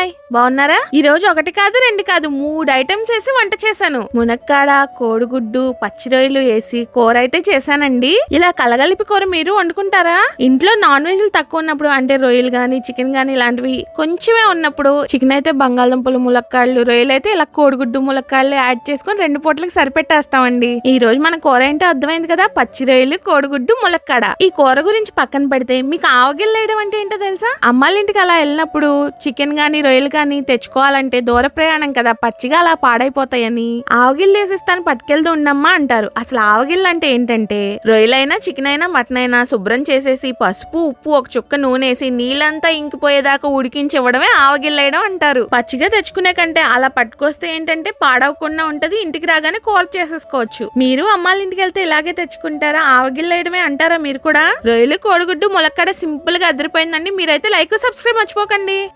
Hi బాగున్నారా? ఈ రోజు ఒకటి కాదు రెండు కాదు మూడు ఐటమ్స్ వేసి వంట చేశాను. మునక్కాడ కోడిగుడ్డు పచ్చి రొయ్యలు వేసి కూర అయితే చేశానండి. ఇలా కలగలిపి కూర మీరు వండుకుంటారా? ఇంట్లో నాన్ వెజ్లు తక్కువ ఉన్నప్పుడు అంటే రొయ్యలు గాని చికెన్ గాని ఇలాంటివి కొంచెమే ఉన్నప్పుడు చికెన్ అయితే బంగాళదుంపలు ములక్కాళ్ళు రొయ్యలు అయితే ఇలా కోడిగుడ్డు ములక్కాళ్ళు యాడ్ చేసుకొని రెండు పూటలకు సరిపెట్టేస్తామండి. ఈ రోజు మన కూర ఏంటో అర్థమైంది కదా? పచ్చి రొయ్యలు కోడిగుడ్డు ములక్కాడ. ఈ కూర గురించి పక్కన పెడితే మీకు ఆవగిల్లు వేయడం అంటే ఏంటో తెలుసా? అమ్మాళ్ళ ఇంటికి అలా వెళ్ళినప్పుడు చికెన్ గానీ రొయ్యలు కానీ తెచ్చుకోవాలంటే దూర ప్రయాణం కదా. పచ్చిగా అలా పాడైపోతాయని. ఆవగిల్లు వేసిస్తాను పట్టుకెళ్తూ ఉండమ్మా అంటారు. అసలు ఆవగిల్లు అంటే ఏంటంటే రొయ్యలైనా చికెన్ అయినా మటన్ అయినా శుభ్రం చేసేసి పసుపు ఉప్పు ఒక చుక్క నూనె వేసి నీళ్ళంతా ఇంకిపోయేదాకా ఉడికించి ఇవ్వడమే అంటారు. పచ్చిగా తెచ్చుకునే కంటే అలా పట్టుకొస్తే ఏంటంటే పాడవకుండా ఉంటది ఇంటికి రాగానే కూర చేసేసుకోవచ్చు. మీరు అమ్మాళ్ళ ఇంటికి వెళ్తే ఇలాగే తెచ్చుకుంటారా? ఆవగిల్లేయడమే అంటారా మీరు కూడా? రొయ్యలు కోడిగుడ్డు ములక్కడ సింపుల్గా అదిరిపోయిందండి. మీరైతే లైక్ సబ్స్క్రైబ్ మర్చిపోకండి.